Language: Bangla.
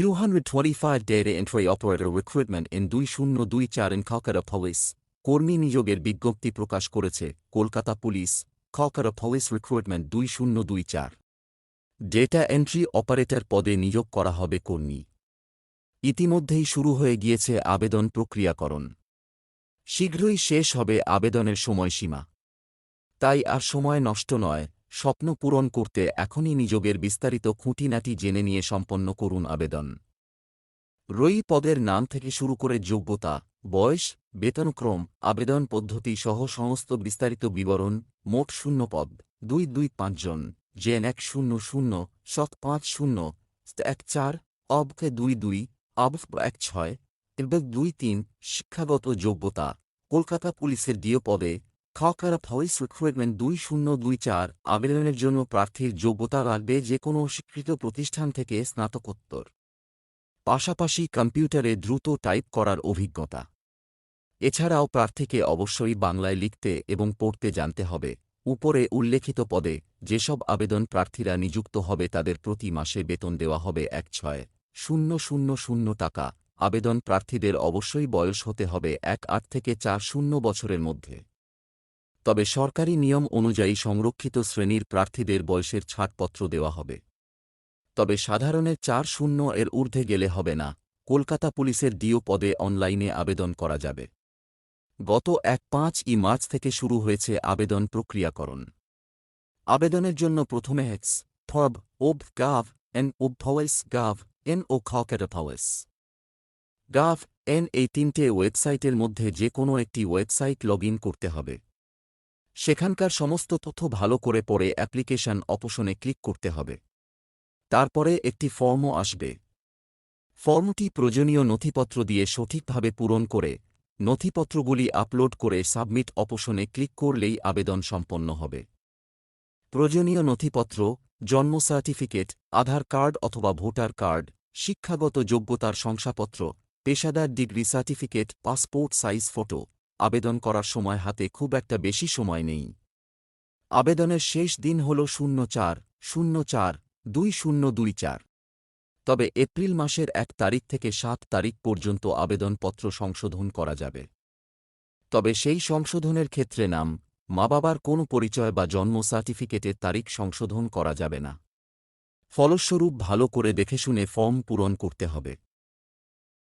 225 data entry operator recruitment in দুই শূন্য দুই চার in Calcutta Police. কর্মী নিয়োগের বিজ্ঞপ্তি প্রকাশ করেছে Kolkata police. Calcutta Police recruitment দুই শূন্য দুই চার। ডেটা এন্ট্রি অপারেটর পদে নিয়োগ করা হবে কর্মী। ইতিমধ্যেই শুরু হয়ে গিয়েছে আবেদন প্রক্রিয়াকরণ। শীঘ্রই শেষ হবে আবেদনের সময়সীমা। তাই আর সময় নষ্ট নয়। স্বপ্ন পূরণ করতে এখনই নিযোগের বিস্তারিত খুঁটিনাটি জেনে নিয়ে সম্পন্ন করুন আবেদন। রই পদের নাম থেকে শুরু করে যোগ্যতা, বয়স, বেতনক্রম, আবেদন পদ্ধতি সহ সমস্ত বিস্তারিত বিবরণ মোট শূন্য পদ, দুই দুই পাঁচজন জেন এক শূন্য শূন্য, সৎ পাঁচ শূন্য এক চার, অবকে দুই দুই অব এক ছয় এবং দুই তিন শিক্ষাগত যোগ্যতা, কলকাতা পুলিশের ডিও পদে খাকারা ভয়েস রিক্রুটমেন্ট দুই শূন্য দুই চার আবেদনের জন্য প্রার্থীর যোগ্যতা রাখবে যে কোনো স্বীকৃত প্রতিষ্ঠান থেকে স্নাতকোত্তর। পাশাপাশি কম্পিউটারে দ্রুত টাইপ করার অভিজ্ঞতা। এছাড়াও প্রার্থীকে অবশ্যই বাংলায় লিখতে এবং পড়তে জানতে হবে। উপরে উল্লেখিত পদে যেসব আবেদন প্রার্থীরা নিযুক্ত হবে তাদের প্রতি মাসে বেতন দেওয়া হবে এক ছয় শূন্য শূন্য শূন্য টাকা। আবেদন প্রার্থীদের অবশ্যই বয়স হতে হবে এক আট থেকে চার শূন্য বছরের মধ্যে। তবে সরকারি নিয়ম অনুযায়ী সংরক্ষিত শ্রেণির প্রার্থীদের বয়সের ছাড়পত্র দেওয়া হবে। তবে সাধারণের চার শূন্য এর ঊর্ধ্বে গেলে হবে না, কলকাতা পুলিশের ডিও পদে অনলাইনে আবেদন করা যাবে। গত এক পাঁচ ই মার্চ থেকে শুরু হয়েছে আবেদন প্রক্রিয়াকরণ। আবেদনের জন্য প্রথমে হেক্স ফব ওব, গাভ, এন, ওব, ভয়েস, গাভ, এন ও খকেটাফাওয়েস গাভ, এন এই তিনটে ওয়েবসাইটের মধ্যে যে কোনো একটি ওয়েবসাইট লগ করতে হবে। সেখানকার সমস্ত তথ্য ভালো করে পড়ে অ্যাপ্লিকেশন অপশনে ক্লিক করতে হবে। তারপরে একটি ফর্মও আসবে। ফর্মটি প্রয়োজনীয় নথিপত্র দিয়ে সঠিকভাবে পূরণ করে, নথিপত্রগুলি আপলোড করে সাবমিট অপশনে ক্লিক করলেই আবেদন সম্পন্ন হবে। প্রয়োজনীয় নথিপত্র, জন্ম সার্টিফিকেট, আধার কার্ড অথবা ভোটার কার্ড, শিক্ষাগত যোগ্যতার শংসাপত্র, পেশাদার degree certificate, passport size photo আবেদন করার সময় হাতে খুব একটা বেশি সময় নেই। আবেদনের শেষ দিন হল শূন্য চার শূন্য চার দুই শূন্য দুই চার। তবে এপ্রিল মাসের এক তারিখ থেকে সাত তারিখ পর্যন্ত আবেদনপত্র সংশোধন করা যাবে। তবে সেই সংশোধনের ক্ষেত্রে নাম, মা বাবার কোনো পরিচয় বা জন্ম সার্টিফিকেটের তারিখ সংশোধন করা যাবে না। ফলস্বরূপ ভালো করে দেখে শুনে ফর্ম পূরণ করতে হবে।